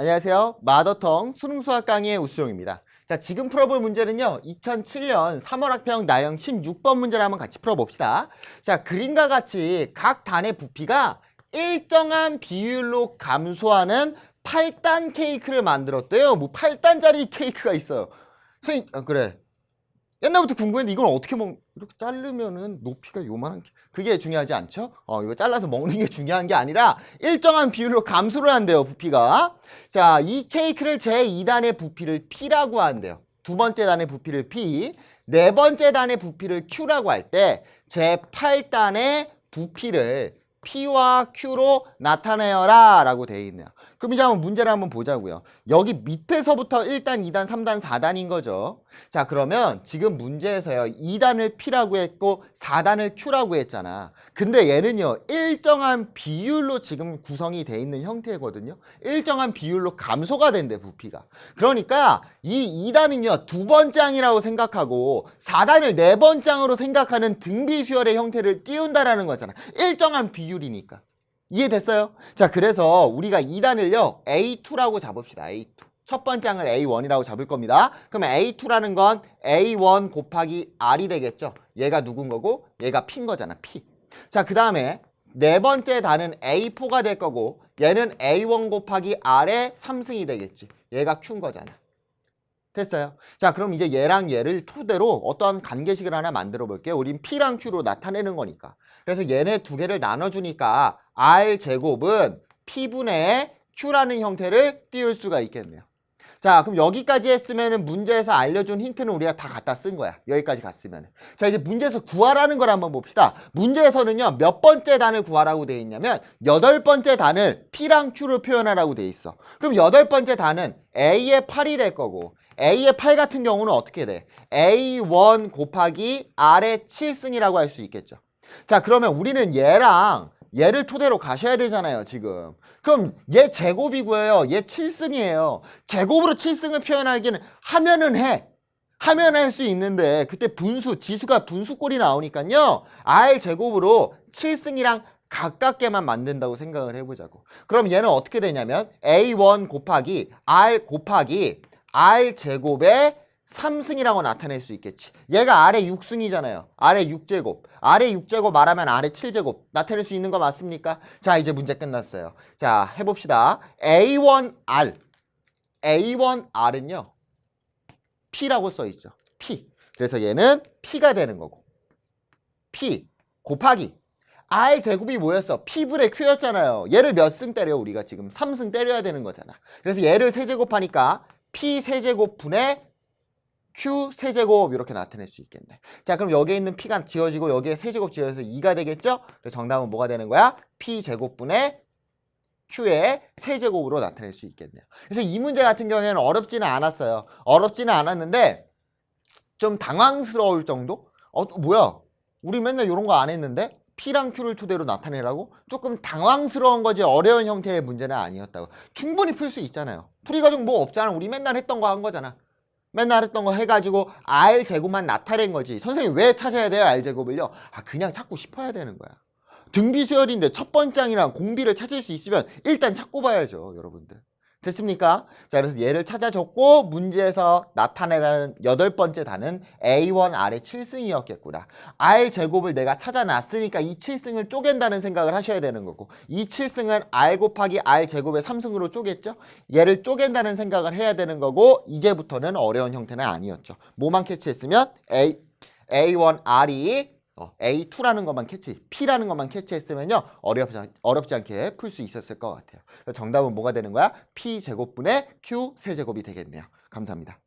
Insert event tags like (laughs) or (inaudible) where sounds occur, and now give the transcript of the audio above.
안녕하세요. 마더텅 수능 수학 강의의 우수용입니다. 자, 지금 풀어볼 문제는요. 2007년 3월 학평 나형 16번 문제를 한번 같이 풀어봅시다. 자, 그림과 같이 각 단의 부피가 일정한 비율로 감소하는 8단 케이크를 만들었대요. 뭐 8단짜리 케이크가 있어요. 선생님, 아, 그래. 옛날부터 궁금했는데 이걸 어떻게 먹, 이렇게 자르면은 높이가 요만한 게, 그게 중요하지 않죠? 어, 이거 잘라서 먹는 게 (laughs) 중요한 게 아니라 일정한 비율로 감소를 한대요, 부피가. 자, 이 케이크를 제 2단의 부피를 P라고 한대요. 두 번째 단의 부피를 P, 네 번째 단의 부피를 Q라고 할 때 제 8단의 부피를 P와 Q로 나타내어라 라고 되어 있네요. 그럼 이제 한번 문제를 한번 보자고요. 여기 밑에서부터 1단, 2단, 3단, 4단인 거죠. 자 그러면 지금 문제에서요. 2단을 P라고 했고 4단을 Q라고 했잖아. 근데 얘는요. 일정한 비율로 지금 구성이 돼 있는 형태거든요. 일정한 비율로 감소가 된대 부피가. 그러니까 이 2단은요. 두 번장이라고 생각하고 4단을 네 번장으로 생각하는 등비 수열의 형태를 띄운다라는 거잖아. 일정한 비율 이니까. 이해됐어요? 자, 그래서 우리가 2단을요, A2라고 잡읍시다, A2. 첫 번장을 A1이라고 잡을 겁니다. 그러면 A2라는 건 A1 곱하기 R이 되겠죠? 얘가 누군 거고, 얘가 P인 거잖아, P. 자, 그 다음에 네 번째 단은 A4가 될 거고, 얘는 A1 곱하기 R의 3승이 되겠지. 얘가 Q인 거잖아. 됐어요. 자, 그럼 이제 얘랑 얘를 토대로 어떠한 관계식을 하나 만들어 볼게요. 우린 P랑 Q로 나타내는 거니까. 그래서 얘네 두 개를 나눠주니까 R 제곱은 P분의 Q라는 형태를 띄울 수가 있겠네요. 자, 그럼 여기까지 했으면은 문제에서 알려준 힌트는 우리가 다 갖다 쓴 거야. 여기까지 갔으면. 자, 이제 문제에서 구하라는 걸 한번 봅시다. 문제에서는요, 몇 번째 단을 구하라고 돼 있냐면, 여덟 번째 단을 P랑 Q로 표현하라고 돼 있어. 그럼 여덟 번째 단은 A의 8이 될 거고, A의 8 같은 경우는 어떻게 돼? A1 곱하기 R의 7승이라고 할 수 있겠죠. 자, 그러면 우리는 얘랑 얘를 토대로 가셔야 되잖아요, 지금. 그럼 얘 제곱이 구해요. 얘 7승이에요. 제곱으로 7승을 표현하기는 하면은 해. 하면 할 수 있는데 그때 분수, 지수가 분수꼴이 나오니까요. R 제곱으로 7승이랑 가깝게만 만든다고 생각을 해보자고. 그럼 얘는 어떻게 되냐면 A1 곱하기 R 곱하기 R 제곱의 3승이라고 나타낼 수 있겠지. 얘가 R의 6승이잖아요. R의 6제곱. R의 6제곱 말하면 R의 7제곱. 나타낼 수 있는 거 맞습니까? 자, 이제 문제 끝났어요. 자, 해봅시다. A1R. A1R은요. P라고 써 있죠. P. 그래서 얘는 P가 되는 거고. P 곱하기 R 제곱이 뭐였어? P분의 Q였잖아요. 얘를 몇 승 때려 우리가 지금 3승 때려야 되는 거잖아. 그래서 얘를 세제곱하니까 P 세제곱분의 Q 세제곱 이렇게 나타낼 수 있겠네. 자 그럼 여기에 있는 P가 지워지고 여기에 세제곱 지어서 2가 되겠죠? 그래서 정답은 뭐가 되는 거야? P 제곱분의 Q의 세제곱으로 나타낼 수 있겠네요. 그래서 이 문제 같은 경우에는 어렵지는 않았어요. 어렵지는 않았는데 좀 당황스러울 정도? 어 뭐야? 우리 맨날 이런 거 안 했는데 P랑 Q를 토대로 나타내라고? 조금 당황스러운 거지 어려운 형태의 문제는 아니었다고. 충분히 풀 수 있잖아요. 풀이 가지고 뭐 없잖아. 우리 맨날 했던 거 한 거잖아. 맨날 했던 거 해가지고 R 제곱만 나타낸 거지. 선생님 왜 찾아야 돼요 R 제곱을요? 아 그냥 찾고 싶어야 되는 거야. 등비수열인데 첫 번장이랑 공비를 찾을 수 있으면 일단 찾고 봐야죠, 여러분들. 됐습니까? 자, 그래서 얘를 찾아줬고 문제에서 나타내라는 여덟 번째 단은 A1 R의 7승이었겠구나. R 제곱을 내가 찾아놨으니까 이 7승을 쪼갠다는 생각을 하셔야 되는 거고 이 7승은 R 곱하기 R 제곱의 3승으로 쪼갰죠? 얘를 쪼갠다는 생각을 해야 되는 거고 이제부터는 어려운 형태는 아니었죠. 뭐만 캐치했으면 A, A1 R이 어, A2라는 것만 캐치, P라는 것만 캐치했으면요 어렵지, 않- 어렵지 않게 풀 수 있었을 것 같아요. 정답은 뭐가 되는 거야? P 제곱분의 Q 세제곱이 되겠네요. 감사합니다.